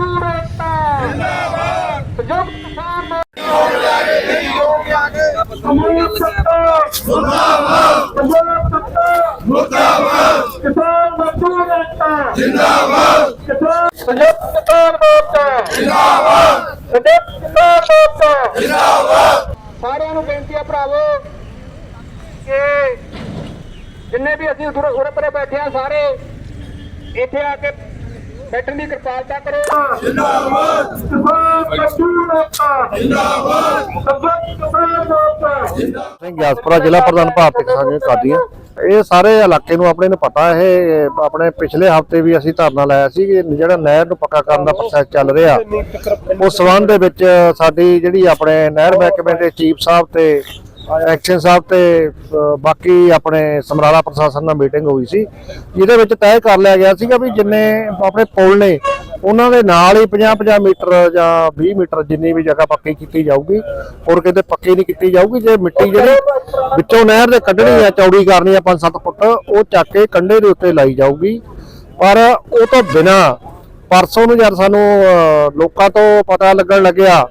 ਮਜ਼ਦੂਰ ਏਕਤਾ ਜਿੰਦਾਬਾਦ ਸੰਯੁਕਤ ਕਿਸਾਨ ਮਜ਼ਦੂਰ ਏਕਤਾ ਜਿੰਦਾਬਾਦ ਪੰਜਾਬ ਸੱਤਾ ਮੁਰਦਾਬਾਦ ਕਿਸਾਨ ਮਜ਼ਦੂਰ ਏਕਤਾ ਜਿੰਦਾਬਾਦ ਕਿਸਾਨ ਸੰਯੁਕਤ ਕਿਸਾਨ ਮੋਰਚਾ ਜਿੰਦਾਬਾਦ ਸੰਯੁਕਤ ਕਿਸਾਨ ਮੋਰਚਾ ਜਿੰਦਾਬਾਦ ਸਾਰਿਆਂ ਨੂੰ ਬੇਨਤੀ ਹੈ ਭਰਾਵੋ ਕਿ ਜਿੰਨੇ ਵੀ ਅਸੀਂ ਉਰੇ ਉਰੇ ਪਰੇ ਬੈਠੇ ਆ ਸਾਰੇ ਇੱਥੇ ਆ ਕੇ ਬੈਠਣ ਦੀ ਕਿਰਪਾਲਤਾ ਕਰੋ। ਜਿੰਦਾਬਾਦ। ਕਿਸਾਨ ਮਜ਼ਦੂਰ ਜਿੰਦਾਬਾਦ ਕਿਸਾਨ ਮੋਰਚਾ ਸਿੰਘ ਗਿਆਸਪੁਰਾ ਜ਼ਿਲ੍ਹਾ ਪ੍ਰਧਾਨ ਭਾਰਤੀ ਕਿਸਾਨ ਯੂਨੀਅਨ ਕਾਦੀਆਂ। ਇਹ ਸਾਰੇ ਇਲਾਕੇ ਨੂੰ ਆਪਣੇ ਨੂੰ ਪਤਾ ਇਹ ਆਪਣੇ ਪਿਛਲੇ ਹਫ਼ਤੇ ਵੀ ਅਸੀਂ ਧਰਨਾ ਲਾਇਆ ਸੀ ਕਿ ਜਿਹੜਾ ਨਹਿਰ ਨੂੰ ਪੱਕਾ ਕਰਨ ਦਾ ਪ੍ਰੋਸੈਸ ਚੱਲ ਰਿਹਾ ਉਸ ਸਬੰਧ ਦੇ ਵਿੱਚ ਸਾਡੀ ਜਿਹੜੀ ਆਪਣੇ ਨਹਿਰ ਮਹਿਕਮੇ ਦੇ ਚੀਫ ਸਾਹਿਬ ਤੇ ਐਕਸ਼ਨ ਸਾਹਿਬ ਤੇ ਬਾਕੀ ਆਪਣੇ ਸਮਰਾਲਾ ਪ੍ਰਸ਼ਾਸਨ ਨਾਲ ਮੀਟਿੰਗ ਹੋਈ ਸੀ, ਜਿਹਦੇ ਵਿੱਚ ਤੈਅ ਕਰ ਲਿਆ ਗਿਆ ਸੀਗਾ ਵੀ ਜਿੰਨੇ ਆਪਣੇ ਪੁਲ ਨੇ, ਉਹਨਾਂ ਦੇ ਨਾਲ ਹੀ 50-50 ਮੀਟਰ ਜਾਂ 20 ਮੀਟਰ ਜਿੰਨੀ ਵੀ ਜਗ੍ਹਾ ਪੱਕੀ ਕੀਤੀ ਜਾਊਗੀ ਔਰ ਕਿਤੇ ਪੱਕੀ ਨਹੀਂ ਕੀਤੀ ਜਾਊਗੀ, ਜੇ ਮਿੱਟੀ ਜਿਹੜੀ ਵਿੱਚੋਂ ਨਹਿਰ ਦੇ ਕੱਢਣੀ ਆ, ਚੌੜੀ ਕਰਨੀ ਆ 5-7 ਫੁੱਟ, ਉਹ ਚੱਕ ਕੇ ਕੰਢੇ ਦੇ ਉੱਤੇ ਲਾਈ ਜਾਊਗੀ। ਪਰ ਉਹ ਤੋਂ ਬਿਨਾ, ਪਰਸੋਂ ਨੂੰ ਜਦ ਸਾਨੂੰ ਲੋਕਾਂ ਤੋਂ ਪਤਾ ਲੱਗਣ ਲੱਗਿਆ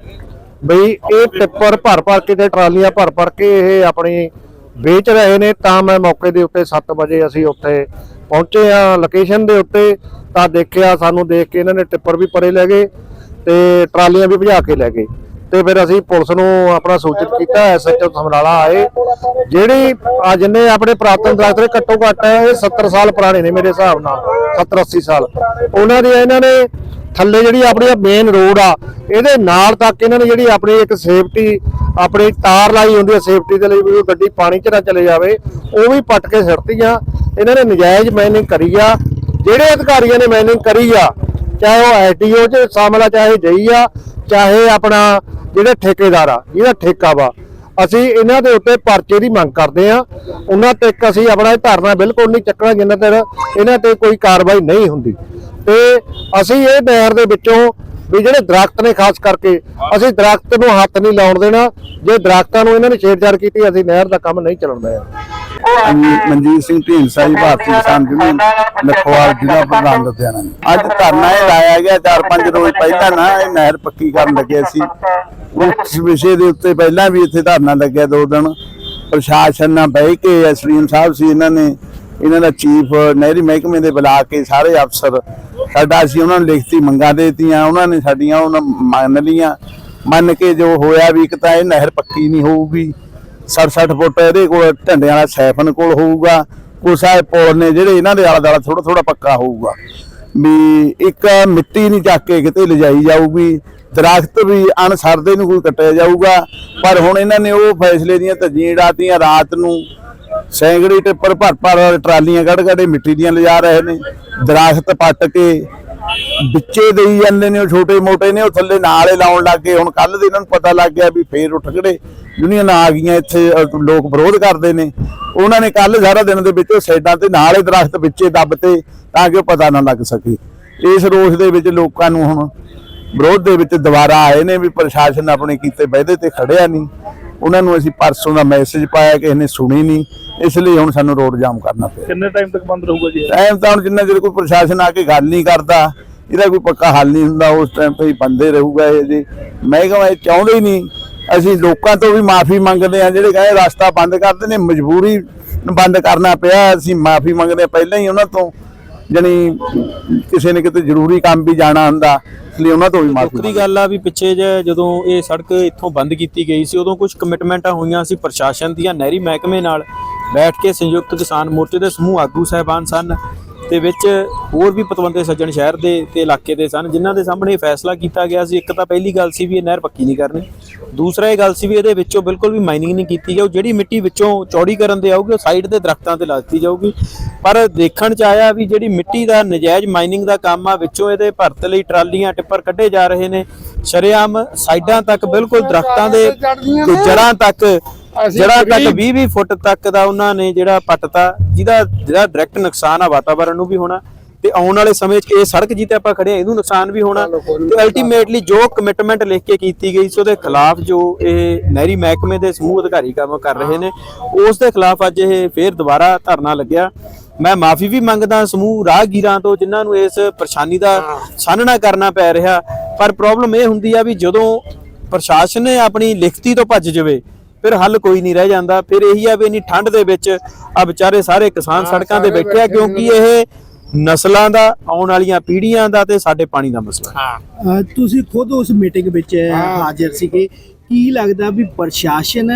ਬਈ ਇਹ ਟਿੱਪਰ ਭਰ ਭਰ ਕੇ ਤੇ ਟਰਾਲੀਆਂ ਭਰ ਭਰ ਕੇ ਇਹ ਆਪਣੀ ਵੇਚ ਰਹੇ ਨੇ, ਤਾਂ ਮੈਂ ਮੌਕੇ ਦੇ ਉੱਤੇ 7 ਵਜੇ ਅਸੀਂ ਉੱਥੇ ਪਹੁੰਚੇ ਆ ਲੋਕੇਸ਼ਨ ਦੇ ਉੱਤੇ ਤਾਂ ਦੇਖਿਆ, ਸਾਨੂੰ ਦੇਖ ਕੇ ਇਹਨਾਂ ਨੇ ਟਿੱਪਰ ਵੀ ਪਰੇ ਲੈ ਗਏ ਤੇ ਟਰਾਲੀਆਂ ਵੀ ਭਜਾ ਕੇ ਲੈ ਗਏ। ਤੇ ਫਿਰ ਅਸੀਂ ਪੁਲਿਸ ਨੂੰ ਆਪਣਾ ਸੂਚਿਤ ਕੀਤਾ ਐਸਐਚਓ ਸਮਰਾਲਾ ਆਏ। ਜਿਹੜੀ ਆ ਜਿੰਨੇ ਆਪਣੇ ਪ੍ਰਾਤਨ ਦਰਖਤ ਨੇ ਘੱਟੋ ਘੱਟ ਇਹ 70 ਸਾਲ ਪੁਰਾਣੇ ਨੇ ਮੇਰੇ ਹਿਸਾਬ ਨਾਲ 70 80 ਸਾਲ। ਉਹਨਾਂ ਦੀ ਇਹਨਾਂ ਨੇ ਥੱਲੇ ਜਿਹੜੀ ਆਪਣੀ ਮੇਨ ਰੋਡ ਆ ਇਹਦੇ ਨਾਲ ਤੱਕ ਇਹਨਾਂ ਨੇ ਜਿਹੜੀ ਆਪਣੀ ਇੱਕ ਸੇਫਟੀ ਆਪਣੀ ਤਾਰ ਲਾਈ ਹੁੰਦੀ ਹੈ ਸੇਫਟੀ ਦੇ ਲਈ ਵੀ ਕੋਈ ਗੱਡੀ ਪਾਣੀ 'ਚ ਨਾ ਚਲੇ ਜਾਵੇ, ਉਹ ਵੀ ਪੱਟ ਕੇ ਸਿੱਟਤੀਆਂ ਇਹਨਾਂ ਨੇ ਨਜਾਇਜ਼ ਮਾਈਨਿੰਗ ਕਰੀ ਆ। ਜਿਹੜੇ ਅਧਿਕਾਰੀਆਂ ਨੇ ਮਾਈਨਿੰਗ ਕਰੀ ਆ, ਚਾਹੇ ਉਹ ਐਟੀਓ 'ਚ ਸ਼ਾਮਲ ਆ, ਚਾਹੇ ਜਈ ਆ, ਚਾਹੇ ਆਪਣਾ ਜਿਹੜੇ ਠੇਕੇਦਾਰ ਆ, ਜਿਹਦਾ ਠੇਕਾ ਵਾ। ਅਸੀਂ ਇਹਨਾਂ ਦੇ ਉੱਤੇ ਪਰਚੇ ਦੀ ਮੰਗ ਕਰਦੇ ਆ। ਉਹਨਾਂ ਤੇ ਅਸੀਂ ਆਪਣਾ ਇਹ ਧਰਨਾ ਬਿਲਕੁਲ ਨਹੀਂ ਚੱਕਣਾ ਜਿੰਨਾ ਚਿਰ ਇਹਨਾਂ ਤੇ ਕੋਈ ਕਾਰਵਾਈ ਨਹੀਂ ਹੁੰਦੀ। ਤੇ ਅਸੀਂ ਇਹ ਨਹਿਰ ਦੇ ਵਿੱਚੋਂ ਵੀ ਜਿਹੜੇ ਦਰਖਤ ਨੇ ਖਾਸ ਕਰਕੇ ਅਸੀਂ ਦਰਖਤ ਨੂੰ ਹੱਥ ਨਹੀਂ ਲਾਉਣ ਦੇਣਾ। ਜੇ ਦਰਖਤਾਂ ਨੂੰ ਇਹਨਾਂ ਨੇ ਛੇੜਛਾੜ ਕੀਤੀ ਅਸੀਂ ਨਹਿਰ ਦਾ ਕੰਮ ਨਹੀਂ ਚੱਲਣ ਦੇਣਾ। ਮਨਜੀਤ ਮਨਜੀਤ ਸਿੰਘ ਢੀਂਡਸਾ ਜੀ ਭਾਰਤੀ ਕਿਸਾਨ ਯੂਨੀਅਨ ਲਖਵਾਲ ਜ਼ਿਲ੍ਹਾ ਪ੍ਰਧਾਨ ਲੁਧਿਆਣਾ। ਅੱਜ ਧਰਨਾ ਇਹ ਲਾਇਆ ਗਿਆ 4-5 ਰੋਜ਼ ਪਹਿਲਾਂ ਨਾ ਇਹ ਨਹਿਰ ਪੱਕੀ ਕਰਨ ਲੱਗੇ ਸੀ। ਉਸ ਵਿਸ਼ੇ ਦੇ ਉੱਤੇ ਪਹਿਲਾਂ ਵੀ ਇੱਥੇ ਧਰਨਾ ਲੱਗਿਆ ਦੋ ਦਿਨ। ਪ੍ਰਸ਼ਾਸਨ ਨਾਲ ਬਹਿ ਕੇ ਐਸਡੀਐਮ ਸਾਹਿਬ ਸੀ ਇਹਨਾਂ ਨੇ। ਇਹਨਾਂ ਦਾ ਚੀਫ ਨਹਿਰੀ ਮਹਿਕਮੇ ਦੇ ਬੁਲਾ ਕੇ ਸਾਰੇ ਅਫਸਰ, ਸਾਡਾ ਅਸੀਂ ਉਹਨਾਂ ਨੂੰ ਲਿਖਤੀ ਮੰਗਾਂ ਦੇ ਦਿੱਤੀਆਂ, ਉਹਨਾਂ ਨੇ ਸਾਡੀਆਂ ਉਹਨਾਂ ਮੰਨ ਲੀਆਂ ਮੰਨ ਕੇ ਜੋ ਹੋਇਆ ਵੀ ਇੱਕ ਤਾਂ ਇਹ ਨਹਿਰ ਪੱਕੀ ਨਹੀਂ ਹੋਊਗੀ। 60-60 ਫੁੱਟ ਇਹਦੇ ਕੋਲ ਢੰਡਿਆਂ ਵਾਲਾ ਸੈਫਨ ਕੋਲ ਹੋਊਗਾ। ਕੁਛ ਆ ਪੁਲ ਨੇ ਜਿਹੜੇ ਇਹਨਾਂ ਦੇ ਆਲਾ ਦਾਲਾ ਥੋੜਾ ਥੋੜਾ ਪੱਕਾ ਹੋਊਗਾ। ਵੀ ਇੱਕ ਮਿੱਟੀ ਨਹੀਂ ਚੱਕ ਕੇ ਕਿਤੇ ਲਿਜਾਈ ਜਾਊਗੀ। ਦਰਖਤ ਵੀ ਅਣਸਰਦੇ ਨੂੰ ਕੋਈ ਕੱਟਿਆ ਜਾਊਗਾ। ਪਰ ਹੁਣ ਇਹਨਾਂ ਨੇ ਉਹ ਫੈਸਲੇ ਦੀਆਂ ਧੱਜੀਆਂ ਡਾਤੀਆਂ ਰਾਤ ਨੂੰ। ਸੈਂਕੜੀ ਟਿੱਪਰ ਭਰ ਭਰ ਟਰਾਲੀਆਂ ਕੱਢ ਕੱਢ ਮਿੱਟੀ ਦੀਆਂ ਲਿਜਾ ਰਹੇ ਨੇ ਦਰਖਤ ਪੱਟ ਕੇ ਵਿੱਚੇ ਦੇਈ ਜਾਂਦੇ ਨੇ ਉਹ ਛੋਟੇ ਮੋਟੇ ਨੇ, ਉਹ ਥੱਲੇ ਨਾਲ ਹੀ ਲਾਉਣ ਲੱਗ ਗਏ। ਹੁਣ ਕੱਲ ਦੇ ਇਹਨਾਂ ਨੂੰ ਪਤਾ ਲੱਗ ਗਿਆ ਵੀ ਫੇਰ ਉੱਠ ਖੜੇ। ਯੂਨੀਅਨ ਆ ਗਈਆਂ ਇੱਥੇ ਲੋਕ ਵਿਰੋਧ ਕਰਦੇ ਨੇ। ਉਹਨਾਂ ਨੇ ਕੱਲ ਸਾਰਾ ਦਿਨ ਦੇ ਵਿੱਚ ਉਹ ਸਾਈਡਾਂ ਤੇ ਨਾਲ ਹੀ ਦਰਖਤ ਵਿੱਚੇ ਦੱਬਤੇ ਤਾਂ ਕਿ ਉਹ ਪਤਾ ਨਾ ਲੱਗ ਸਕੇ। ਇਸ ਰੋਸ ਦੇ ਵਿੱਚ ਲੋਕਾਂ ਨੂੰ ਹੁਣ ਵਿਰੋਧ ਦੇ ਵਿੱਚ ਦੁਬਾਰਾ ਆਏ ਨੇ ਵੀ ਪ੍ਰਸ਼ਾਸਨ ਆਪਣੇ ਕੀਤੇ ਵਾਅਦੇ ਤੇ ਖੜਿਆ ਨਹੀਂ। ਉਹਨਾਂ ਨੂੰ ਅਸੀਂ ਪਰਸੋਂ ਦਾ ਮੈਸੇਜ ਪਾਇਆ ਕਿ ਇਹਨੇ ਸੁਣੀ ਨਹੀਂ। ਇਸ ਲਈ ਹੁਣ ਸਾਨੂੰ ਰੋਡ ਜਾਮ ਕਰਨਾ ਪਿਆ। ਕਿੰਨੇ ਟਾਈਮ ਤੱਕ ਬੰਦ ਰਹੂਗਾ ਜੀ? ਟਾਈਮ ਤਾਂ ਹੁਣ ਜਿੰਨਾ ਚਿਰ ਕੋਈ ਪ੍ਰਸ਼ਾਸਨ ਆ ਕੇ ਗੱਲ ਨਹੀਂ ਕਰਦਾ ਇਹਦਾ ਕੋਈ ਪੱਕਾ ਹੱਲ ਨਹੀਂ ਹੁੰਦਾ ਉਸ ਟਾਈਮ ਤੇ ਹੀ ਬੰਦੇ ਰਹੂਗਾ ਇਹ ਜੀ। ਮੈਂ ਕਹਾਂ ਇਹ ਚਾਹੁੰਦੇ ਹੀ ਨਹੀਂ। ਅਸੀਂ ਲੋਕਾਂ ਤੋਂ ਵੀ ਮਾਫੀ ਮੰਗਦੇ ਆ ਜਿਹੜੇ ਕਹਿੰਦੇ ਰਸਤਾ ਬੰਦ ਕਰਦੇ ਨੇ ਮਜਬੂਰੀ ਬੰਦ ਕਰਨਾ ਪਿਆ ਅਸੀਂ ਮਾਫੀ ਮੰਗਦੇ ਹਾਂ ਪਹਿਲਾਂ ਹੀ ਉਹਨਾਂ ਤੋਂ। ਜਣੀ ਕਿਸੇ ਨੇ ਕਿਤੇ ਜ਼ਰੂਰੀ ਕੰਮ ਵੀ ਜਾਣਾ ਹੁੰਦਾ ਇਸ ਲਈ ਉਹਨਾਂ ਤੋਂ ਵੀ ਮਾਫੀ ਦੁੱਖ ਦੀ ਗੱਲ ਆ ਵੀ ਪਿੱਛੇ ਜੇ ਜਦੋਂ ਇਹ ਸੜਕ ਇੱਥੋਂ ਬੰਦ ਕੀਤੀ ਗਈ ਸੀ ਉਦੋਂ ਕੁਝ ਕਮਿਟਮੈਂਟਾਂ ਹੋਈਆਂ ਸੀ ਪ੍ਰਸ਼ਾਸਨ ਦੀਆਂ ਨਹਿਰੀ ਮਹਿਕਮੇ ਨਾਲ। ਬੈਠ ਕੇ ਸੰਯੁਕਤ ਕਿਸਾਨ ਮੋਰਚੇ ਦੇ ਸਮੂਹ ਆਗੂ ਸਹਿਬਾਨ ਸਨ ਤੇ ਵਿੱਚ ਹੋਰ ਵੀ ਪਤਵੰਤੇ ਸੱਜਣ ਸ਼ਹਿਰ ਦੇ ਤੇ ਇਲਾਕੇ ਦੇ ਸਨ ਜਿਨ੍ਹਾਂ ਦੇ ਸਾਹਮਣੇ ਇਹ ਫੈਸਲਾ ਕੀਤਾ ਗਿਆ ਸੀ। ਇੱਕ ਤਾਂ ਪਹਿਲੀ ਗੱਲ ਸੀ ਵੀ ਇਹ ਨਹਿਰ ਪੱਕੀ ਨਹੀਂ ਕਰਨੀ। ਦੂਸਰਾ ਇਹ ਗੱਲ ਸੀ ਵੀ ਇਹਦੇ ਵਿੱਚੋਂ ਬਿਲਕੁਲ ਵੀ ਮਾਈਨਿੰਗ ਨਹੀਂ ਕੀਤੀ ਜਾਊ। ਜਿਹੜੀ ਮਿੱਟੀ ਵਿੱਚੋਂ ਚੌੜੀ ਕਰਨ ਦੇ ਆਊਗੀ ਉਹ ਸਾਈਡ ਦੇ ਦਰਖਤਾਂ ਤੇ ਲਾ ਦਿੱਤੀ ਜਾਊਗੀ। ਪਰ ਦੇਖਣ ਚ ਆਇਆ ਵੀ ਜਿਹੜੀ ਮਿੱਟੀ ਦਾ ਨਜਾਇਜ਼ ਮਾਈਨਿੰਗ ਦਾ ਕੰਮ ਆ ਵਿੱਚੋਂ ਇਹਦੇ ਭਰਤ ਲਈ ਟਰਾਲੀਆਂ ਟਿੱਪਰ ਕੱਢੇ ਜਾ ਰਹੇ ਨੇ। ਸ਼ਰੇਆਮ ਸਾਈਡਾਂ ਤੱਕ ਬਿਲਕੁਲ ਦਰਖਤਾਂ ਦੇ ਜੜਾਂ ਤੱਕ ਜੜਾਂ ਤੱਕ 20 20 ਫੁੱਟ ਤੱਕ ਦਾ ਉਹਨਾਂ ਨੇ ਜਿਹੜਾ ਪੱਟਤਾ ਜਿਹਦਾ ਜਿਹੜਾ ਡਾਇਰੈਕਟ ਨੁਕਸਾਨ ਆ ਵਾਤਾਵਰਣ ਨੂੰ ਵੀ ਹੋਣਾ ਤੇ ਆਉਣ ਵਾਲੇ ਸਮੇਂ 'ਚ ਇਹ ਸੜਕ ਜਿੱਤੇ ਆਪਾਂ ਖੜੇ ਆ ਇਹਨੂੰ ਨੁਕਸਾਨ ਵੀ ਹੋਣਾ। ਤੇ ਅਲਟੀਮੇਟਲੀ ਜੋ ਕਮਿਟਮੈਂਟ ਲਿਖ ਕੇ ਕੀਤੀ ਗਈ ਸੀ ਉਹਦੇ ਖਿਲਾਫ ਜੋ ਇਹ ਨਹਿਰੀ ਮਹਿਕਮੇ ਦੇ ਸਮੂਹ ਅਧਿਕਾਰੀ ਕੰਮ ਕਰ ਰਹੇ ਨੇ ਉਸ ਦੇ ਖਿਲਾਫ ਅੱਜ ਇਹ ਫੇਰ ਦੁਬਾਰਾ ਧਰਨਾ ਲੱਗਿਆ। ਮੈਂ ਮਾਫੀ ਵੀ ਮੰਗਦਾ ਸਮੂਹ ਰਾਹਗੀਰਾਂ ਤੋਂ ਜਿਨ੍ਹਾਂ ਨੂੰ ਇਸ ਪਰੇਸ਼ਾਨੀ ਦਾ ਸਾਹਮਣਾ ਕਰਨਾ ਪੈ ਰਿਹਾ। ਪਰ ਪ੍ਰੋਬਲਮ ਇਹ ਹੁੰਦੀ ਆ ਵੀ ਜਦੋਂ ਪ੍ਰਸ਼ਾਸਨ ਨੇ ਆਪਣੀ ਲਿਖਤੀ ਤੋਂ ਭੱਜ ਜਾਵੇ ਫਿਰ ਹੱਲ ਕੋਈ ਨਹੀਂ ਰਹਿ ਜਾਂਦਾ। ਫਿਰ ਇਹੀ ਆ ਵੀ ਇੰਨੀ ਠੰਡ ਦੇ ਵਿੱਚ ਆ ਵਿਚਾਰੇ ਸਾਰੇ ਕਿਸਾਨ ਸੜਕਾਂ ਤੇ ਬੈਠੇ ਆ ਕਿਉਂਕਿ ਇਹ ਨਸਲਾਂ ਦਾ ਆਉਣ ਵਾਲੀਆਂ ਪੀੜ੍ਹੀਆਂ ਦਾ ਤੇ ਸਾਡੇ ਪਾਣੀ ਦਾ ਮਸਲਾ ਹੈ। ਤੁਸੀਂ ਖੁਦ ਉਸ ਮੀਟਿੰਗ ਵਿੱਚ ਹਾਜ਼ਰ ਸੀਗੇ। ਕੀ ਲੱਗਦਾ ਵੀ ਪ੍ਰਸ਼ਾਸਨ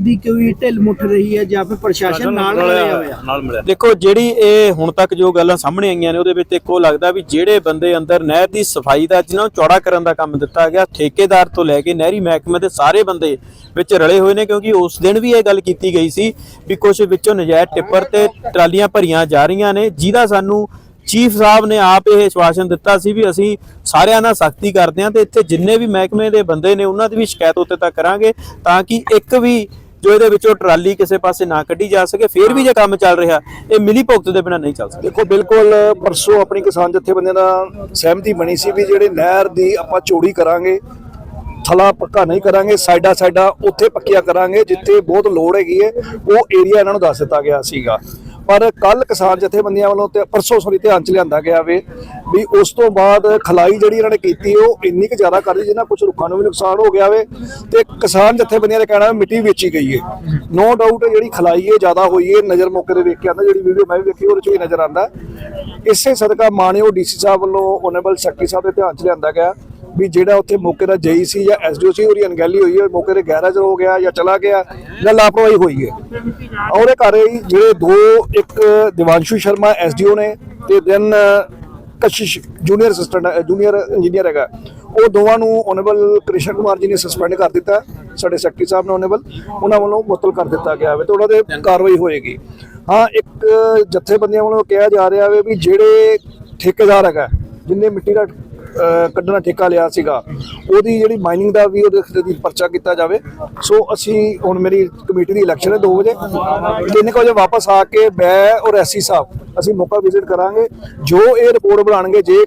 ਦੀ ਕੋਈ ਢਿੱਲ ਮੁੱਠ ਰਹੀ ਹੈ ਜਾਂ ਫਿਰ ਪ੍ਰਸ਼ਾਸਨ ਨਾਲ ਰਲਿਆ ਹੋਇਆ? ਦੇਖੋ ਜਿਹੜੀ ਇਹ ਹੁਣ ਤੱਕ ਜੋ ਗੱਲਾਂ ਸਾਹਮਣੇ ਆਈਆਂ ਨੇ ਉਹਦੇ ਵਿੱਚ ਇੱਕੋ ਲੱਗਦਾ ਵੀ ਜਿਹੜੇ ਬੰਦੇ ਅੰਦਰ ਨਹਿਰ ਦੀ ਸਫ਼ਾਈ ਦਾ ਜਿਹਨਾਂ ਨੂੰ ਚੌੜਾ ਕਰਨ ਦਾ ਕੰਮ ਦਿੱਤਾ ਗਿਆ ਠੇਕੇਦਾਰ ਤੋਂ ਲੈ ਕੇ ਨਹਿਰੀ ਮਹਿਕਮੇ ਦੇ ਸਾਰੇ ਬੰਦੇ ਵਿੱਚ ਰਲੇ ਹੋਏ ਨੇ ਕਿਉਂਕਿ ਉਸ ਦਿਨ ਵੀ ਇਹ ਗੱਲ ਕੀਤੀ ਗਈ ਸੀ ਵੀ ਕੁਝ ਵਿੱਚੋਂ ਨਜਾਇਜ਼ ਟਿੱਪਰ ਤੇ ਟਰਾਲੀਆਂ ਭਰੀਆਂ ਜਾ ਰਹੀਆਂ ਨੇ ਜਿਹਦਾ ਸਾਨੂੰ ਚੀਫ ਸਾਹਿਬ ਨੇ ਆਪ ਇਹ ਆਸ਼ਵਾਸਨ ਦਿੱਤਾ ਸੀ ਵੀ ਅਸੀਂ ਸਾਰਿਆਂ ਨਾਲ ਸਖਤੀ ਕਰਦੇ ਹਾਂ ਤੇ ਇੱਥੇ ਜਿੰਨੇ ਵੀ ਮਹਿਕਮੇ ਦੇ ਬੰਦੇ ਨੇ ਉਹਨਾਂ ਦੀ ਵੀ ਸ਼ਿਕਾਇਤ ਉੱਤੇ ਤੱਕ ਕਰਾਂਗੇ ਤਾਂ ਕਿ ਇੱਕ ਵੀ ਜੋ ਇਹਦੇ ਵਿੱਚੋਂ ਟਰਾਲੀ ਕਿਸੇ ਪਾਸੇ ਨਾ ਕੱਢੀ ਜਾ ਸਕੇ, ਫਿਰ ਵੀ ਜੇ ਕੰਮ ਚੱਲ ਰਿਹਾ, ਇਹ ਮਿਲੀ ਭੁਗਤ ਦੇ ਬਿਨਾਂ ਨਹੀਂ ਚੱਲ ਸਕਦਾ। ਦੇਖੋ, ਬਿਲਕੁਲ ਪਰਸੋਂ ਆਪਣੀ ਕਿਸਾਨ ਜਥੇਬੰਦੀਆਂ ਦਾ ਸਹਿਮਤੀ ਬਣੀ ਸੀ ਵੀ ਜਿਹੜੇ ਨਹਿਰ ਦੀ ਆਪਾਂ ਚੋੜੀ ਕਰਾਂਗੇ, ਥਲਾ ਪੱਕਾ ਨਹੀਂ ਕਰਾਂਗੇ, ਸਾਈਡਾਂ ਸਾਈਡਾਂ ਉੱਥੇ ਪੱਕੀਆਂ ਕਰਾਂਗੇ, ਜਿੱਥੇ ਬਹੁਤ ਲੋੜ ਹੈਗੀ ਹੈ, ਉਹ ਏਰੀਆ ਇਹਨਾਂ ਨੂੰ ਦੱਸ ਦਿੱਤਾ ਗਿਆ ਸੀਗਾ। ਪਰ ਕੱਲ ਕਿਸਾਨ ਜਥੇਬੰਦੀਆਂ ਵੱਲੋਂ ਤੇ ਪਰਸੋਂ ਸੋਰੀ ਧਿਆਨ ਚ ਲਿਆਂਦਾ ਗਿਆ ਵੇ ਵੀ ਉਸ ਤੋਂ ਬਾਅਦ ਖਲਾਈ ਜਿਹੜੀ ਇਹਨਾਂ ਨੇ ਕੀਤੀ, ਉਹ ਇੰਨੀ ਕੁ ਜ਼ਿਆਦਾ ਕਰਦੀ ਜਿਹਨਾਂ ਕੁਝ ਰੁੱਖਾਂ ਨੂੰ ਵੀ ਨੁਕਸਾਨ ਹੋ ਗਿਆ ਵੇ ਤੇ ਕਿਸਾਨ ਜਥੇਬੰਦੀਆਂ ਦਾ ਕਹਿਣਾ ਵੀ ਮਿੱਟੀ ਵੇਚੀ ਗਈ ਹੈ ਨੋ ਡਾਊਟ ਜਿਹੜੀ ਖਲਾਈ ਏ ਜ਼ਿਆਦਾ ਹੋਈ ਹੈ ਨਜ਼ਰ ਮੌਕੇ ਤੇ ਵੇਖ ਕੇ ਆਂਦਾ, ਜਿਹੜੀ ਵੀਡੀਓ ਮੈਂ ਵੀ ਵੇਖੀ, ਉਹਦੇ ਚ ਵੀ ਨਜ਼ਰ ਆਂਦਾ। ਇਸੇ ਸਦਕਾ ਮਾਣਯੋਗ ਡੀਸੀ ਸਾਹਿਬ ਵੱਲੋਂ ਓਨੇਬਲ ਸੈਕਟਰੀ ਸਾਹਿਬ ਦੇ ਧਿਆਨ ਚ ਲਿਆਂਦਾ ਗਿਆ ਵੀ ਜਿਹੜਾ ਉੱਥੇ ਮੌਕੇ ਦਾ ਜਈ ਸੀ ਜਾਂ ਐਸਡੀਓ ਸੀ, ਉਹਦੀ ਅਣਗਹਿਲੀ ਹੋਈ ਹੈ, ਮੌਕੇ ਤੇ ਗੈਰਾਜ ਹੋ ਗਿਆ ਜਾਂ ਚਲਾ ਗਿਆ ਜਾਂ ਲਾਪਰਵਾਹੀ ਹੋਈ ਹੈ। ਉਹਦੇ ਘਰ ਜਿਹੜੇ ਦੋ, ਇੱਕ ਦਿਵਾਂਸ਼ੂ ਸ਼ਰਮਾ ਐਸਡੀਓ ਨੇ ਤੇ then Kashish junior assistant, junior engineer ਹੈਗਾ। ਉਹ ਦੋਵਾਂ ਨੂੰ ਓਨੇਬਲ ਕ੍ਰਿਸ਼ਨ ਕੁਮਾਰ ਜੀ ਨੇ ਸਸਪੈਂਡ ਕਰ ਦਿੱਤਾ। ਸਾਡੇ ਸੈਕਟਰੀ ਸਾਹਿਬ ਨੇ ਓਨੇਬਲ ਉਹਨਾਂ ਵੱਲੋਂ ਮੁਅੱਤਲ ਕਰ ਦਿੱਤਾ ਗਿਆ ਹੈ ਤੇ ਉਹਨਾਂ ਦੇ ਕਾਰਵਾਈ ਹੋਏਗੀ। ਹਾਂ, ਇੱਕ ਜਥੇਬੰਦੀਆਂ ਵੱਲੋਂ ਕਿਹਾ ਜਾ ਰਿਹਾ ਹੈ ਵੀ ਜਿਹੜੇ ਠੇਕੇਦਾਰ ਹੈਗਾ, ਜਿੰਨੇ ਮਿੱਟੀ ਦਾ ਕੱਢਣਾ ਠੇਕਾ ਲਿਆ ਸੀਗਾ। ਉਹਦੀ ਜਿਹੜੀ ਮਾਈਨਿੰਗ ਦਾ ਵੀ ਉਹਦੇ ਖਿਲਾਫ ਪਰਚਾ ਕੀਤਾ ਜਾਵੇ। ਸੋ ਅਸੀਂ ਹੁਣ ਮੇਰੀ ਕਮੇਟੀ ਦੀ ਇਲੈਕਸ਼ਨ ਹੈ 2 ਵਜੇ। 3 ਵਜੇ ਵਾਪਸ ਆ ਕੇ ਮੈਂ ਔਰ ਐਸਸੀ ਸਾਹਿਬ ਅਸੀਂ ਮੌਕਾ ਵਿਜ਼ਿਟ ਕਰਾਂਗੇ। ਜੋ ਇਹ ਰਿਪੋਰਟ ਬਣਾਣਗੇ ਜੇ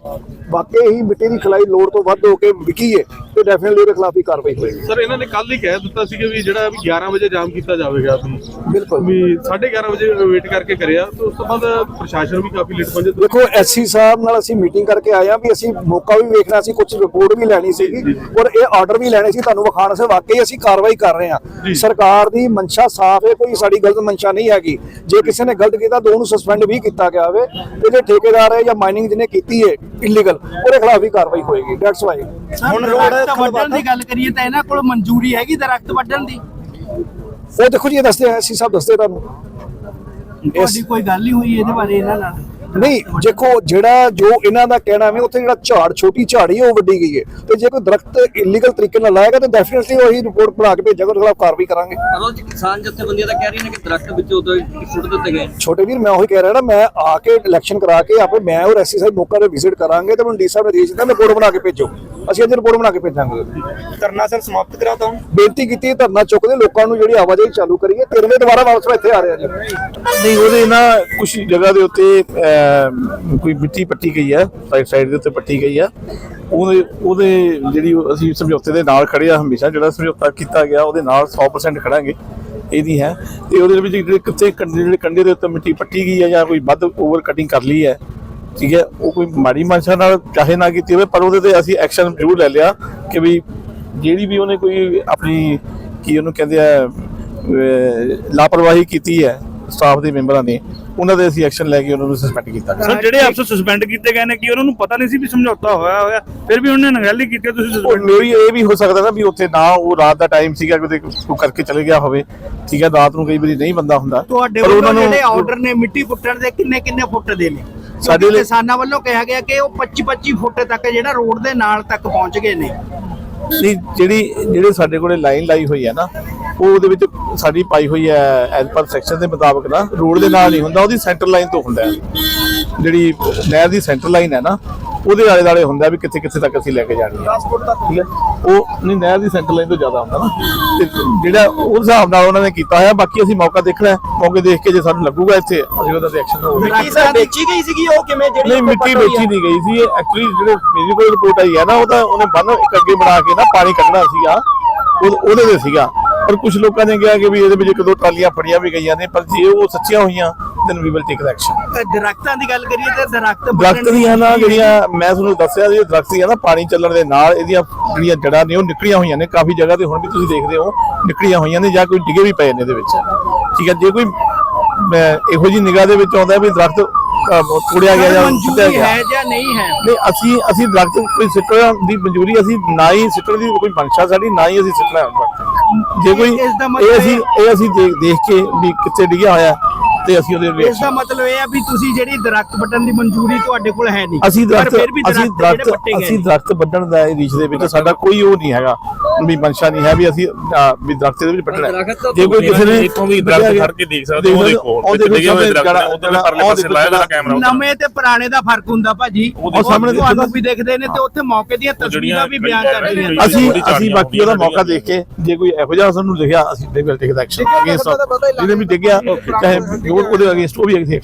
ਵਾਕਈ ਹੀ ਮਿੱਟੀ ਦੀ ਖਲਾਈ ਲੋੜ ਤੋਂ ਵੱਧ ਹੋ ਕੇ ਵਿਕੀ ਹੈ ਤੇ ਡੈਫੀਨਿਟਲੀ ਉਹਦੇ ਖਿਲਾਫ ਹੀ ਕਾਰਵਾਈ ਹੋਏਗੀ। ਸਰ ਇਹਨਾਂ ਨੇ ਕੱਲ ਹੀ ਕਹਿ ਦਿੱਤਾ ਸੀ ਕਿ ਵੀ ਜਿਹੜਾ ਵੀ 11 ਵਜੇ ਜਾਮ ਕੀਤਾ ਜਾਵੇਗਾ ਵੀ ਬਿਲਕੁਲ। ਵੀ 11:30 ਵਜੇ ਵੇਟ ਕਰਕੇ ਕਰਿਆ ਤੇ ਉਸ ਤੋਂ ਬਾਅਦ ਪ੍ਰਸ਼ਾਸਨ ਵੀ ਕਾਫੀ ਲੇਟ ਪਹੁੰਚੇ। ਦੇਖੋ ਐਸਸੀ ਸਾਹਿਬ ਨਾਲ ਅਸੀਂ ਮੀਟਿੰਗ ਕਰਕੇ ਆਏ ਆ ਵੀ ਅਸੀਂ ਮੌਕਾ ਵੀ ਵੇਖਣਾ ਸੀ ਕੁਝ ਰਿਪੋਰਟ ਵੀ ਲੈਣੀ ਸੀਗੀ ਔਰ ਇਹ ਆਰਡਰ ਵੀ ਲੈਣੇ ਸੀ ਤੁਹਾਨੂੰ ਵਿਖਾਣ ਸੇ ਵਾਕਈ ਅਸੀਂ ਕਾਰਵਾਈ ਕਰ ਰਹੇ ਹਾਂ। ਸਰਕਾਰ ਦੀ ਮਨਸ਼ਾ ਸਾਫ਼ ਹੈ ਕੋਈ ਸਾਡੀ ਗਲਤ ਮਨਸ਼ਾ ਨਹੀਂ ਹੈਗੀ। ਜੇ ਕਿਸੇ ਨੇ ਗਲਤ ਕੀਤਾ ਤਾਂ ਉਹਨੂੰ ਸਸਪੈਂਡ ਵੀ ਕੀਤਾ ਗਿਆ ਹੋਵੇ। ਤੇ ਜੇ ਠੇਕੇਦਾਰ ਹੈ ਜਾਂ ਮਾਈਨਿੰਗ ਜਿਹਨੇ ਕੀਤੀ ਹੈ ਇਲੀਗਲ ਉਹਦੇ ਖਿਲਾਫ ਵੀ ਕਾਰਵਾਈ ਹੋਏਗੀ। ਦੈਟਸ ਵਾਈ ਹੁਣ ਦਰਖਤ ਵੱਢਣ ਦੀ ਗੱਲ ਕਰੀਏ ਤਾਂ ਇਹਨਾਂ ਕੋਲ ਮਨਜ਼ੂਰੀ ਹੈਗੀ ਦਰਖਤ ਵੱਢਣ ਦੀ? ਉਹ ਦੇਖੋ ਜੀ ਇਹ ਦੱਸਦੇ ਆ ਐਸਸੀ ਸਾਹਿਬ ਦੱਸਦੇ ਤੁਹਾਨੂੰ। ਤੁਹਾਡੀ ਕੋਈ ਗੱਲ ਹੀ ਹੋਈ ਇਹਦੇ ਬਾਰੇ ਇਹਨਾਂ ਨਾਲ? ਨਹੀਂ ਦੇਖੋ ਜਿਹੜਾ ਜੋ ਇਹਨਾਂ ਦਾ ਕਹਿਣਾ ਹੈ ਉੱਥੇ ਜਿਹੜਾ ਝਾੜ ਛੋਟੀ ਝਾੜੀ ਉਹ ਵੱਡੀ ਗਈ ਹੈ ਤੇ ਜੇ ਕੋਈ ਦਰਖਤ ਇਲੀਗਲ ਤਰੀਕੇ ਨਾਲ ਲਾਏਗਾ ਤਾਂ ਡੈਫੀਨਿਟਲੀ ਉਹੀ ਰਿਪੋਰਟ ਬਣਾ ਕੇ ਭੇਜਾਂਗੇ ਉਹਦੇ ਖਿਲਾਫ ਕਾਰਵਾਈ ਕਰਾਂਗੇ। ਰੋਜ਼ ਕਿਸਾਨ ਜਥੇਬੰਦੀਆਂ ਤਾਂ ਕਹਿ ਰਹੀਆਂ ਨੇ ਕਿ ਦਰਖਤ ਵਿੱਚ ਉਦੋਂ ਹੀ ਸੁੱਟ ਦਿੱਤੇ ਗਏ। ਛੋਟੇ ਵੀਰ ਮੈਂ ਉਹੀ ਕਹਿ ਰਿਹਾ ਨਾ ਮੈਂ ਆ ਕੇ ਇਲੈਕਸ਼ਨ ਕਰਾ ਕੇ ਆਪੇ ਮੈਂ ਔਰ ਐਸਸੀ ਸਾਹਿਬ ਮੌਕਾ ਤੇ ਵਿਜ਼ਿਟ ਕਰਾਂਗੇ ਤੇ ਮੈਨੂੰ ਡੀ ਸਾਹਿਬ ਨੇ ਦੇ ਦਿੱਤਾ ਰਿਪੋਰਟ ਬਣਾ ਕੇ ਭੇਜੋ। ਅਸੀਂ ਅੱਜ ਰਿਪੋਰਟ ਬਣਾ ਕੇ ਭੇਜਾਂਗੇ। ਕਰਨਾ ਸਰ ਸਮਾਪਤ ਕਰਾਤਾ ਹੂੰ। ਬੇਨਤੀ ਕੀਤੀ ਹੈ ਧਰਨਾ ਚੁੱਕਦੇ ਲੋਕਾਂ ਨੂੰ ਜਿਹੜੀ ਆਵਾਜਾਈ ਚਾਲੂ ਕਰੀਏ ਤਿੰਨ ਵਜੇ ਦੁਬਾਰਾ ਵਾਪਸ ਮੈਂ ਇੱਥੇ ਆ ਰਿਹਾ ਜੀ। ਨਹੀਂ ਉਹਦੇ ਨਾ ਕੁਝ ਜਗ੍ਹਾ ਦੇ ਉੱਤੇ ਕੋਈ ਮਿੱਟੀ ਪੱਟੀ ਗਈ ਹੈ ਸਾਈਡ ਸਾਈਡ ਦੇ ਉੱਤੇ ਪੱਟੀ ਗਈ ਹੈ ਉਹਦੇ ਉਹਦੇ ਜਿਹੜੀ ਅਸੀਂ ਸਮਝੌਤੇ ਦੇ ਨਾਲ ਖੜੇ ਆ ਹਮੇਸ਼ਾ, ਜਿਹੜਾ ਸਮਝੌਤਾ ਕੀਤਾ ਗਿਆ, ਉਹਦੇ ਨਾਲ 100% ਖੜਾਂਗੇ, ਇਹਦੀ ਹੈ। ਤੇ ਉਹਦੇ ਵਿੱਚ ਜਿਹੜੇ ਕਿਤੇ ਕੰਡੇ ਜਿਹੜੇ ਕੰਡੇ ਦੇ ਉੱਤੇ ਮਿੱਟੀ ਪੱਟੀ ਗਈ ਹੈ ਜਾਂ ਕੋਈ ਵੱਧ ਓਵਰ ਕਟਿੰਗ ਕਰ ਲਈ ਹੈ, ਠੀਕ ਹੈ, ਉਹ ਕੋਈ ਮਾੜੀ ਮਨਸ਼ਾ ਨਾਲ ਚਾਹੇ ਨਾ ਕੀਤੀ ਹੋਵੇ, ਪਰ ਉਹਦੇ ਤੇ ਅਸੀਂ ਐਕਸ਼ਨ ਜ਼ਰੂਰ ਲੈ ਲਿਆ ਕਿ ਵੀ ਜਿਹੜੀ ਵੀ ਉਹਨੇ ਕੋਈ ਆਪਣੀ ਕੀ ਉਹਨੂੰ ਕਹਿੰਦੇ ਆ ਲਾਪਰਵਾਹੀ ਕੀਤੀ ਹੈ ਸਟਾਫ ਦੇ ਮੈਂਬਰਾਂ ਨੇ ਉਹਨਾਂ ਦੇ ਅਸੀਂ ਐਕਸ਼ਨ ਲੈ ਕੇ ਉਹਨਾਂ ਨੂੰ ਸਸਪੈਂਡ ਕੀਤਾ ਗਿਆ। ਸਰ ਜਿਹੜੇ ਅਫਸਰ ਸਸਪੈਂਡ ਕੀਤੇ ਗਏ ਨੇ ਕਿ ਉਹਨਾਂ ਨੂੰ ਪਤਾ ਨਹੀਂ ਸੀ ਵੀ ਸਮਝੌਤਾ ਹੋਇਆ ਹੋਇਆ? ਫਿਰ ਵੀ ਉਹਨੇ ਨਗੈਲੀ ਕੀਤੀ ਤੁਸੀਂ ਮੇਰੀ ਇਹ ਵੀ ਹੋ ਸਕਦਾ ਨਾ ਵੀ ਉੱਥੇ ਨਾ ਉਹ ਰਾਤ ਦਾ ਟਾਈਮ ਸੀਗਾ ਕਿਤੇ ਕੋਈ ਕਰਕੇ ਚਲੇ ਗਿਆ ਹੋਵੇ। ਠੀਕ ਹੈ ਰਾਤ ਨੂੰ ਕਈ ਵਾਰੀ ਨਹੀਂ ਬੰਦਾ ਹੁੰਦਾ। ਤੁਹਾਡੇ ਪਰ ਵੱਲੋਂ ਨੂੰ- ਜਿਹੜੇ ਆਰਡਰ ਨੇ ਮਿੱਟੀ ਪੁੱਟਣ ਦੇ ਕਿੰਨੇ ਕਿੰਨੇ ਫੁੱਟ ਦੇ ਨੇ? ਸਾਡੇ ਸਾਡੇ ਲਈ- ਕਿਸਾਨਾਂ ਵੱਲੋਂ ਕਿਹਾ ਗਿਆ ਕਿ ਉਹ 25 25 ਫੁੱਟ ਤੱਕ ਜਿਹੜਾ ਰੋਡ ਦੇ ਨਾਲ ਤੱਕ ਪਹੁੰਚ ਗਏ ਨੇ। ਨਹੀਂ ਜਿਹੜੀ ਜਿਹੜੇ ਸਾਡੇ ਕੋਲੇ ਲਾਈਨ ਲਾਈ ਹੋਈ ਹੈ ਨਾ ਉਹ ਉਹਦੇ ਵਿੱਚ ਸਾਡੀ ਪਾਈ ਹੋਈ ਹੈ ਐਜ਼ ਪਰ ਸੈਕਸ਼ਨ ਦੇ ਮੁਤਾਬਕ ਨਾ ਰੋਡ ਦੇ ਨਾਲ ਨਹੀਂ ਹੁੰਦਾ ਉਹਦੀ ਸੈਂਟਰ ਲਾਈਨ ਤੋਂ ਹੁੰਦਾ ਹੈ। ਜਿਹੜੀ ਨਹਿਰ ਦੀ ਸੈਂਟਰ ਲਾਈਨ ਹੈ ਨਾ ਉਹਦੇ ਆਲੇ ਦਾਲੇ ਹੁੰਦਾ ਵੀ ਕਿੱਥੇ ਕਿੱਥੇ ਤੱਕ ਅਸੀਂ ਲੈ ਕੇ ਜਾਣੀ ਹੈ। ਠੀਕ ਹੈ? ਉਹ ਨਹੀਂ ਨਹਿਰ ਦੀ ਸੈਂਟਰ ਲਾਈਨ ਤੋਂ ਜ਼ਿਆਦਾ ਹੁੰਦਾ ਨਾ। ਤੇ ਜਿਹੜਾ ਉਸ ਹਿਸਾਬ ਨਾਲ ਉਹਨਾਂ ਨੇ ਕੀਤਾ ਹੋਇਆ ਬਾਕੀ ਅਸੀਂ ਮੌਕਾ ਦੇਖਣਾ ਮੌਕੇ ਦੇਖ ਕੇ ਜੇ ਸਾਨੂੰ ਲੱਗੂਗਾ ਇੱਥੇ ਅਸੀਂ ਉਹਦਾ ਐਕਸ਼ਨ ਹੋਊਗਾ। ਮਿੱਟੀ ਸਰ ਵੇਚੀ ਗਈ ਸੀਗੀ ਉਹ ਕਿਵੇਂ ਜਿਹੜੀ ਨਹੀਂ ਮਿੱਟੀ ਵੇਚੀ ਨਹੀਂ ਗਈ ਸੀ। ਐਕਚੁਅਲੀ ਜਿਹੜੇ ਮੇਰੀ ਕੋਲ ਰਿਪੋਰਟ ਆਈ ਹੈ ਨਾ ਉਹ ਤਾਂ ਉਹਨੇ ਬੰਨ ਇੱਕ ਅੱਗੇ ਬਣਾ ਕੇ ਨਾ ਪਾਣੀ ਕੱਢਣਾ ਸੀਗਾ। ਉਹ ਉਹਦੇ ਦੇ ਸੀਗਾ। ਪਰ ਕੁਝ ਲੋਕਾਂ ਨੇ ਕਿਹਾ ਕਿ ਵੀ ਇਹਦੇ ਵਿੱਚ ਇੱਕ ਦੋ ਟਰਾਲੀਆਂ ਫੜੀਆਂ ਵੀ ਗਈਆਂ ਨੇ ਪਰ ਜੇ ਉਹ ਸੱਚੀਆਂ ਹੋਈਆਂ then we will take action ਦਰਖਤਾਂ ਦੀ ਗੱਲ ਕਰੀਏ ਤਾਂ ਦਰਖਤ ਦਰਖਤ ਦੀਆਂ ਨਾ ਜਿਹੜੀਆਂ ਮੈਂ ਤੁਹਾਨੂੰ ਦੱਸਿਆ ਜੀ ਦਰਖਤ ਦੀਆਂ ਨਾ ਪਾਣੀ ਚੱਲਣ ਦੇ ਨਾਲ ਇਹਦੀਆਂ ਜਿਹੜੀਆਂ ਜੜਾਂ ਨੇ ਉਹ ਨਿਕਲੀਆਂ ਹੋਈਆਂ ਨੇ ਕਾਫੀ ਜਗ੍ਹਾ ਤੇ ਹੁਣ ਵੀ ਤੁਸੀਂ ਦੇਖਦੇ ਹੋ ਨਿਕਲੀਆਂ ਹੋਈਆਂ ਨੇ ਜਾਂ ਕੋਈ ਡਿੱਗੇ ਵੀ ਪਏ ਨੇ ਇਹਦੇ ਵਿੱਚ। ਠੀਕ ਹੈ ਜੇ ਕੋਈ ਇਹੋ ਜੀ ਨਿਗਾਹ ਦੇ ਵਿੱਚ ਆਉਂਦਾ ਵੀ ਦਰਖਤ ਤੋੜਿਆ ਗਿਆ ਜਾਂ ਮਨਜ਼ੂਰੀ ਗਿਆ। ਹੈ ਜਾਂ ਨਹੀਂ ਹੈ? ਨਹੀਂ ਅਸੀਂ ਅਸੀਂ ਦਰਖਤ ਕੋਈ ਸਿੱਟਣ ਦੀ ਮਨਜ਼ੂਰੀ ਅਸੀਂ ਨਾ ਹੀ ਸਿੱਟਣ ਦੀ ਕੋਈ ਮਨਸ਼ਾ ਸਾਡੀ ਨਾ ਹੀ ਅਸੀਂ ਸਿੱਟਣਾ। ਹੈ ਦਰਖਤ। ਜੇ ਕੋਈ ਇਸ ਦਾ ਇਹ ਅਸੀਂ ਇਹ ਅਸੀਂ ਦੇਖ ਦੇਖ ਕੇ ਵੀ ਕਿੱਥੇ ਡਿੱਗਿਆ ਹੋਇਆ। ਤੇ ਅਸੀਂ ਉਹਦੇ ਇਸ ਵਿੱਚ ਦਾ ਮਤਲਬ ਇਹ ਹੈ ਵੀ ਤੁਸੀਂ ਜਿਹੜੀ ਦਰਖਤ ਵੱਢਣ ਦੀ ਮਨਜ਼ੂਰੀ ਤੁਹਾਡੇ ਕੋਲ ਹੈ ਨਹੀਂ। ਅਸੀਂ ਦਰਖਤ ਅਸੀਂ ਦਰਖਤ ਅਸੀਂ। ਦਰਖਤ ਵੱਢਣ ਦਾ ਇਹ ਰੀਚ ਦੇ ਵਿੱਚ ਸਾਡਾ ਕੋਈ ਉਹ ਨਹੀਂ ਹੈਗਾ। ਵੀ ਮਨਸ਼ਾ ਨਹੀਂ ਹੈ ਵੀ ਅਸੀਂ ਵੀ ਦਰਖਤ ਦੇ ਵਿੱਚ ਵੱਢਣਾ ਜੇ ਕੋਈ ਕਿਸੇ ਨੇ ਇੱਥੋਂ ਵੀ ਦਰਖਤ ਖੜ ਕੇ ਦੇਖ ਸਕਦੇ ਹੋ, ਉਹ ਦੇਖੋ, ਉਹ ਦੇਖੋ ਡਿੱਗੇ ਹੋਏ ਦਰਖਤ ਉੱਧਰਲੇ ਪਰਲੇ ਪਾਸੇ ਲਾਇਆ ਹੋਇਆ ਕੈਮਰਾ। ਨਵੇਂ ਤੇ ਪੁਰਾਣੇ ਦਾ ਫ਼ਰਕ ਹੁੰਦਾ ਭਾਜੀ। ਉਹ ਸਾਹਮਣੇ ਤੁਹਾਨੂੰ ਵੀ ਦੇਖਦੇ ਨੇ ਤੇ ਉੱਥੇ ਮੌਕੇ ਦੀਆਂ ਤਸਵੀਰਾਂ ਵੀ ਬਿਆਨ ਕਰਦੀਆਂ ਨੇ। ਅਸੀਂ ਅਸੀਂ ਬਾਕੀ ਉਹਦਾ ਮੌਕਾ ਦੇਖ ਕੇ ਜੇ ਕੋਈ ਇਹੋ ਜਿਹਾ ਸਾਨੂੰ ਲਿਖਿਆ ਅਸੀਂ they will take the action against ਜਿਹਨੇ ਵੀ ਡਿੱਗਿਆ ਚਾਹੇ ਜੋ ਉਹਦੇ ਅਗੇਂਸਟ ਉਹ ਵੀ ਅਸੀਂ